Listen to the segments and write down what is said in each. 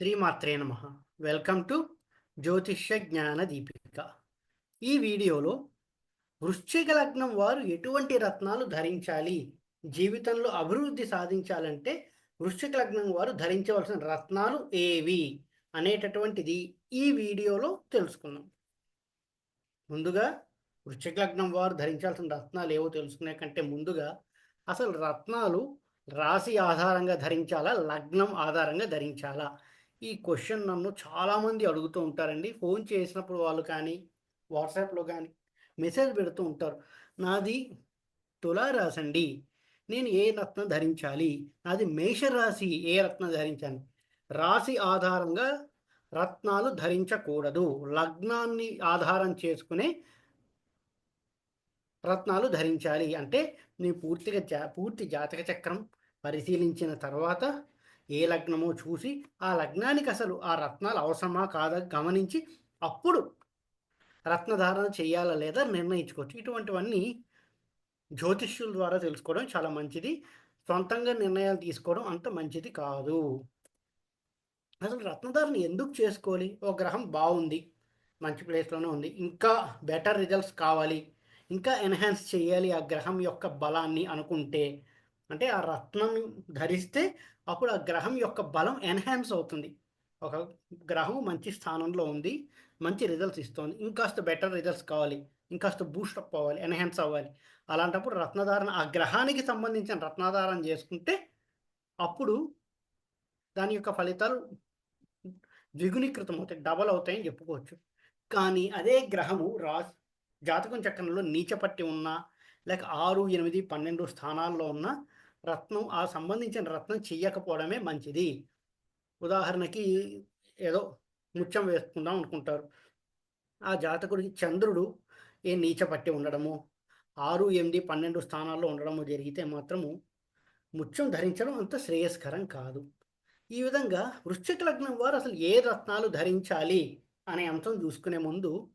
శ్రీమాత్రే నమ. Welcome to జ్యోతిష్య జ్ఞాన దీపిక. ఈ వీడియోలో వృశ్చిక లగ్నం వారు ఎటువంటి రత్నాలు ధరించాలి? జీవితంలో అభివృద్ధి సాధించాలంటే వృశ్చిక లగ్నం వారు ధరించవలసిన రత్నాలు ఏవి అనేటటువంటిది ఈ వీడియోలో తెలుసుకుందాం. ముందుగా వృశ్చిక లగ్నం వారు ధరించాల్సిన రత్నాలు ఏవో తెలుసుకునే కంటే ముందుగా అసలు రత్నాలు రాశి ఆధారంగా ధరించాలా? లగ్నం ఆధారంగా ధరించాలా? ఈ క్వశ్చన్ నన్ను చాలామంది అడుగుతూ ఉంటారండి. ఫోన్ చేసినప్పుడు వాళ్ళు కానీ వాట్సాప్లో కానీ మెసేజ్ పెడుతూ ఉంటారు. నాది తులారాశి అండి నేను ఏ రత్నం ధరించాలి? నాది మేషరాశి ఏ రత్నం ధరించాలి? రాశి ఆధారంగా రత్నాలు ధరించకూడదు. లగ్నాన్ని ఆధారం చేసుకునే రత్నాలు ధరించాలి. అంటే నీ పూర్తిగా జా పూర్తి జాతక చక్రం పరిశీలించిన తర్వాత ఏ లగ్నమో చూసి ఆ లగ్నానికి అసలు ఆ రత్నాలు అవసరమా కాదా గమనించి అప్పుడు రత్నధారణ చేయాలా లేదా నిర్ణయించుకోవచ్చు. ఇటువంటివన్నీ జ్యోతిష్యుల ద్వారా తెలుసుకోవడం చాలా మంచిది. సొంతంగా నిర్ణయాలు తీసుకోవడం అంత మంచిది కాదు. అసలు రత్నధారణ ఎందుకు చేసుకోవాలి? ఒక గ్రహం బాగుంది మంచి ప్లేస్లోనే ఉంది ఇంకా బెటర్ రిజల్ట్స్ కావాలి ఇంకా ఎన్హాన్స్ చేయాలి ఆ గ్రహం యొక్క బలాన్ని అనుకుంటే అంటే ఆ రత్నం ధరిస్తే అప్పుడు ఆ గ్రహం యొక్క బలం ఎన్హాన్స్ అవుతుంది. ఒక గ్రహం మంచి స్థానంలో ఉంది మంచి రిజల్ట్స్ ఇస్తుంది. ఇంకాస్త బెటర్ రిజల్ట్స్ కావాలి ఇంకాస్త బూస్ట్ అప్ అవ్వాలి ఎన్హాన్స్ అవ్వాలి. అలాంటప్పుడు రత్నధారణ ఆ గ్రహానికి సంబంధించిన రత్నధారణ చేసుకుంటే అప్పుడు దాని యొక్క ఫలితాలు ద్విగుణీకృతం అవుతాయి డబల్ అవుతాయని చెప్పుకోవచ్చు. కానీ అదే గ్రహము రా జాతకం చక్రంలో నీచపట్టి ఉన్న లేక ఆరు ఎనిమిది పన్నెండు స్థానాల్లో ఉన్న రత్నం ఆ సంబంధించిన రత్నం చెయ్యకపోవడమే మంచిది. ఉదాహరణకి ఏదో ముత్యం వేసుకుందాం అనుకుంటారు. ఆ జాతకుడికి చంద్రుడు ఏ నీచపట్టి ఉండడము ఆరు ఎనిమిది పన్నెండు స్థానాల్లో ఉండడము జరిగితే మాత్రము ముత్యం ధరించడం అంత శ్రేయస్కరం కాదు. ఈ విధంగా వృశ్చిక లగ్నం వారు అసలు ఏ రత్నాలు ధరించాలి అనే అంశం చూసుకునే ముందు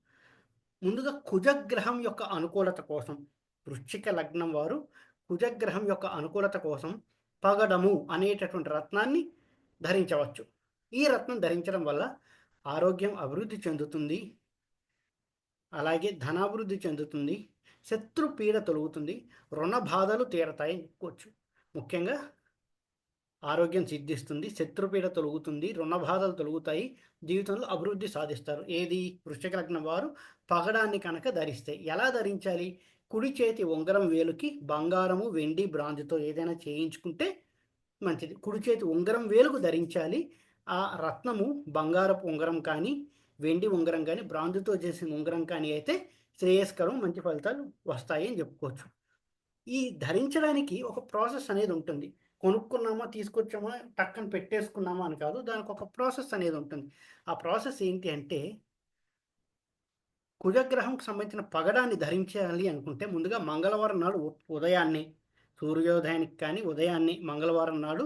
ముందుగా కుజగ్రహం యొక్క అనుకూలత కోసం వృశ్చిక లగ్నం వారు కుజగ్రహం యొక్క అనుకూలత కోసం పగడము అనేటటువంటి రత్నాన్ని ధరించవచ్చు. ఈ రత్నం ధరించడం వల్ల ఆరోగ్యం అభివృద్ధి చెందుతుంది. అలాగే ధనాభివృద్ధి చెందుతుంది. శత్రు పీడ తొలుగుతుంది. రుణ బాధలు తీరతాయి చెప్పుకోవచ్చు ముఖ్యంగా ఆరోగ్యం సిద్ధిస్తుంది. శత్రుపీడ తొలుగుతుంది. రుణ బాధలు తొలుగుతాయి. జీవితంలో అభివృద్ధి సాధిస్తారు. ఏది? వృశ్చిక లగ్నం వారు పగడాన్ని కనుక ధరిస్తే ఎలా ధరించాలి? కుడి చేతి ఉంగరం వేలుకి బంగారము వెండి బ్రాంజ్తో ఏదైనా చేయించుకుంటే మంచిది. కుడి చేతి ఉంగరం వేలుకు ధరించాలి. ఆ రత్నము బంగారపు ఉంగరం కానీ వెండి ఉంగరం కానీ బ్రాంజ్తో చేసిన ఉంగరం కానీ అయితే శ్రేయస్కరం మంచి ఫలితాలు వస్తాయి అని చెప్పుకోవచ్చు. ఈ ధరించడానికి ఒక ప్రాసెస్ అనేది ఉంటుంది. కొనుక్కున్నామా తీసుకొచ్చామా టక్కన పెట్టేసుకున్నామా అని కాదు దానికి ఒక ప్రాసెస్ అనేది ఉంటుంది. ఆ ప్రాసెస్ ఏంటి అంటే కుజగ్రహంకి సంబంధించిన పగడాన్ని ధరించాలి అనుకుంటే ముందుగా మంగళవారం నాడు ఉదయాన్నే సూర్యోదయానికి కానీ ఉదయాన్నే మంగళవారం నాడు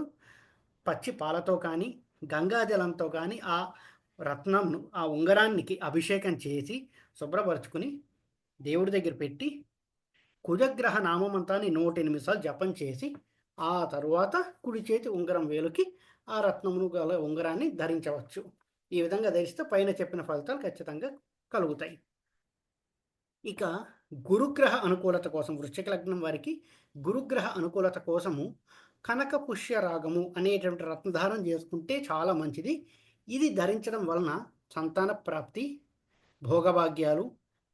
పచ్చి పాలతో కానీ గంగాజలంతో కానీ ఆ రత్నంను ఆ ఉంగరానికి అభిషేకం చేసి శుభ్రపరచుకుని దేవుడి దగ్గర పెట్టి కుజగ్రహ నామమంతాన్ని నూట ఎనిమిది సార్లు జపం చేసి ఆ తరువాత కుడి చేతి ఉంగరం వేలుకి ఆ రత్నమును గల ఉంగరాన్ని ధరించవచ్చు. ఈ విధంగా ధరిస్తే పైన చెప్పిన ఫలితాలు ఖచ్చితంగా కలుగుతాయి. ఇక గురుగ్రహ అనుకూలత కోసం వృశ్చిక లగ్నం వారికి గురుగ్రహ అనుకూలత కోసము కనక పుష్య రాగము అనేటువంటి రత్నధారం చేసుకుంటే చాలా మంచిది. ఇది ధరించడం వలన సంతాన ప్రాప్తి భోగభాగ్యాలు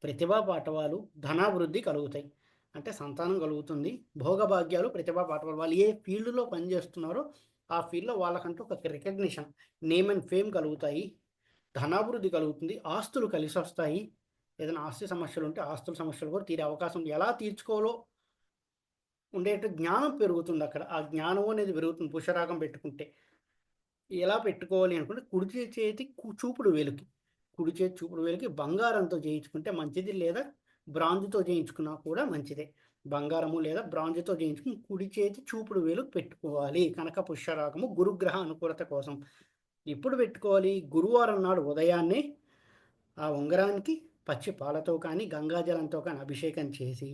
ప్రతిభా పాఠవాలు ధనాభివృద్ధి కలుగుతాయి. అంటే సంతానం కలుగుతుంది భోగభాగ్యాలు ప్రతిభా పాఠవాలు. వాళ్ళు ఏ ఫీల్డ్లో పనిచేస్తున్నారో ఆ ఫీల్డ్లో వాళ్ళకంటూ ఒక రికగ్నిషన్ నేమ్ అండ్ ఫేమ్ కలుగుతాయి. ధనాభివృద్ధి కలుగుతుంది ఆస్తులు కలిసి వస్తాయి ఏదైనా ఆస్తి సమస్యలు ఉంటే ఆస్తుల సమస్యలు కూడా తీరే అవకాశం ఎలా తీర్చుకోవాలో ఉండేట జ్ఞానం పెరుగుతుంది అక్కడ. ఆ జ్ఞానం అనేది పెరుగుతుంది. పుషరాగం పెట్టుకుంటే. ఎలా పెట్టుకోవాలి అనుకుంటే కుడి చేతి చూపుడు వేలుకి. కుడి చేతి చూపుడు వేలుకి బంగారంతో చేయించుకుంటే మంచిది లేదా బ్రాంజ్తో చేయించుకున్నా కూడా మంచిదే. బంగారము లేదా బ్రాంజ్తో చేయించుకుని కుడి చేతి చూపుడు వేలు పెట్టుకోవాలి. కనక పుష్యరాగము గురుగ్రహ అనుకూలత కోసం. ఇప్పుడు పెట్టుకోవాలి. గురువారం నాడు ఉదయాన్నే ఆ ఉంగరానికి పచ్చి పాలతో కానీ గంగాజలంతో కానీ అభిషేకం చేసి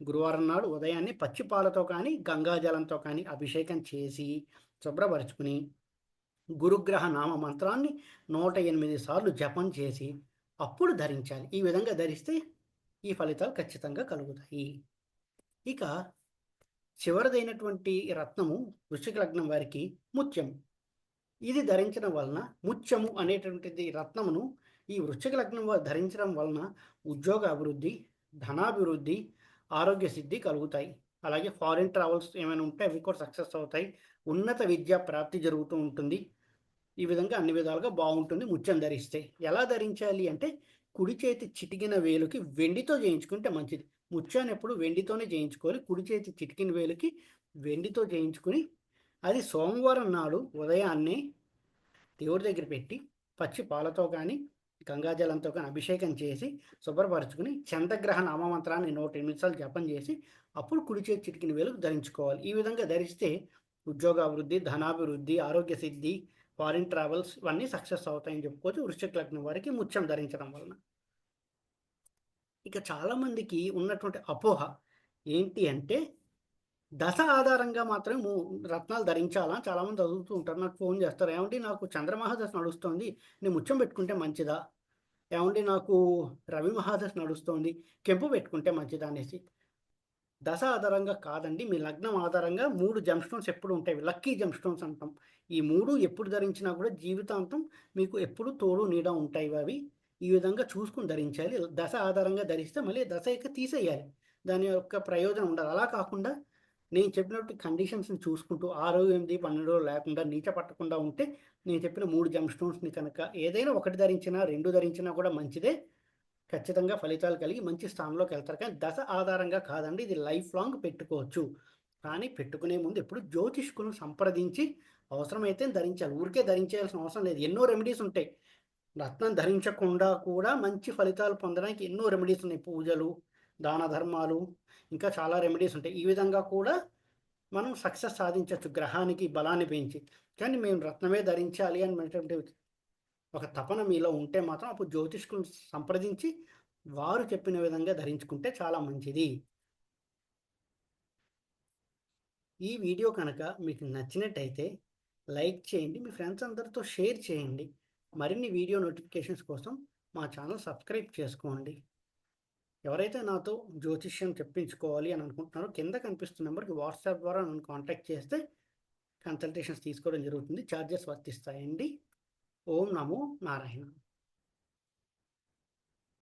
గురువారం నాడు ఉదయాన్నే పచ్చి పాలతో కానీ గంగాజలంతో కానీ అభిషేకం చేసి శుభ్రపరచుకుని గురుగ్రహ నామ మంత్రాన్ని నూట ఎనిమిది సార్లు జపం చేసి అప్పుడు ధరించాలి. ఈ విధంగా ధరిస్తే ఈ ఫలితాలు ఖచ్చితంగా కలుగుతాయి. ఇక చివరిదైనటువంటి రత్నము వృషిక లగ్నం వారికి ముత్యం. ఇది ధరించడం వలన ముత్యము అనేటువంటిది రత్నమును ఈ వృశ్చిక లగ్నం ధరించడం వలన ఉద్యోగ అభివృద్ధి ధనాభివృద్ధి ఆరోగ్య సిద్ధి కలుగుతాయి. అలాగే ఫారిన్ ట్రావెల్స్ ఏమైనా ఉంటే అవి కూడా సక్సెస్ అవుతాయి. ఉన్నత విద్యా ప్రాప్తి జరుగుతూ ఉంటుంది. ఈ విధంగా అన్ని విధాలుగా బాగుంటుంది ముత్యం ధరిస్తే. ఎలా ధరించాలి అంటే కుడి చేతి చిటికిన వేలుకి వెండితో చేయించుకుంటే మంచిది. ముత్యాన్ని ఎప్పుడు వెండితోనే చేయించుకోవాలి. కుడి చేతి చిటికిన వేలుకి వెండితో చేయించుకుని అది సోమవారం నాడు ఉదయాన్నే దేవుడి దగ్గర పెట్టి పచ్చి పాలతో కానీ గంగాజలంతో కానీ అభిషేకం చేసి శుభ్రపరచుకుని చంద్రగ్రహ నామమంత్రాన్ని నూట ఎనిమిది సార్లు జపం చేసి అప్పుడు కుడి చేతి చిటికిన వేలకు ధరించుకోవాలి. ఈ విధంగా ధరిస్తే ఉద్యోగాభివృద్ధి ధనాభివృద్ధి ఆరోగ్య సిద్ధి ఫారిన్ ట్రావెల్స్ ఇవన్నీ సక్సెస్ అవుతాయని చెప్పుకోవచ్చు. వృశ్చిక లగ్నం వారికి ముత్యం ధరించడం వలన. ఇక చాలామందికి ఉన్నటువంటి అపోహ ఏంటి అంటే దశ ఆధారంగా మాత్రమే రత్నాలు ధరించాలా? చాలామంది చదువుతూ ఉంటారు. నాకు ఫోన్ చేస్తారు. ఏమంటే నాకు చంద్రమహాదశ నడుస్తుంది. నేను ముత్యం పెట్టుకుంటే మంచిదా? ఏమండి నాకు రవి మహాదశ నడుస్తోంది. కెంపు పెట్టుకుంటే మంచిదా అనేసి దశ ఆధారంగా కాదండి మీ లగ్నం ఆధారంగా మూడు జంప్స్టోన్స్ ఎప్పుడు ఉంటాయి. లక్కీ జంప్స్టోన్స్ అంటాం. ఈ మూడు ఎప్పుడు ధరించినా కూడా జీవితాంతం మీకు ఎప్పుడు తోడు నీడ ఉంటాయి అవి. ఈ విధంగా చూసుకుని ధరించాలి. దశ ఆధారంగా ధరిస్తే మళ్ళీ దశ ఇక తీసేయాలి. దాని యొక్క ప్రయోజనం ఉండదు అలా కాకుండా నేను చెప్పినట్టు కండిషన్స్ని చూసుకుంటూ ఆరు ఎనిమిది పన్నెండు లేకుండా నీచ పట్టకుండా ఉంటే నేను చెప్పిన మూడు జంప్ స్టోన్స్ని కనుక ఏదైనా ఒకటి ధరించినా రెండు ధరించినా కూడా మంచిదే. ఖచ్చితంగా ఫలితాలు కలిగి మంచి స్థానంలోకి వెళ్తారు. కానీ దశ ఆధారంగా కాదండి ఇది లైఫ్ లాంగ్ పెట్టుకోవచ్చు. కానీ పెట్టుకునే ముందు ఎప్పుడు జ్యోతిష్కులను సంప్రదించి అవసరమైతే ధరించాలి. ఊరికే ధరించాల్సిన అవసరం లేదు. ఎన్నో రెమెడీస్ ఉంటాయి. రత్నం ధరించకుండా కూడా మంచి ఫలితాలు పొందడానికి ఎన్నో రెమెడీస్ ఉన్నాయి. పూజలు దాన ధర్మాలు ఇంకా చాలా రెమెడీస్ ఉంటాయి. ఈ విధంగా కూడా మనం సక్సెస్ సాధించవచ్చు గ్రహానికి బలాన్ని పెంచి. కానీ మేము రత్నమే ధరించాలి అని ఒక తపన మీలో ఉంటే మాత్రం అప్పుడు జ్యోతిష్కులను సంప్రదించి వారు చెప్పిన విధంగా ధరించుకుంటే చాలా మంచిది. ఈ వీడియో కనుక మీకు నచ్చినట్టయితే లైక్ చేయండి మీ ఫ్రెండ్స్ అందరితో షేర్ చేయండి. మరిన్ని వీడియో నోటిఫికేషన్స్ కోసం మా ఛానల్ సబ్స్క్రైబ్ చేసుకోండి. ఎవరైతే నాతో జ్యోతిష్యం చెప్పించుకోవాలి అని అనుకుంటున్నారో కింద కనిపిస్తున్న నెంబర్కి వాట్సాప్ ద్వారా నన్ను కాంటాక్ట్ చేస్తే కన్సల్టేషన్స్ తీసుకోవడం జరుగుతుంది. ఛార్జెస్ వర్తిస్తాయండి. ఓం నమో నారాయణ.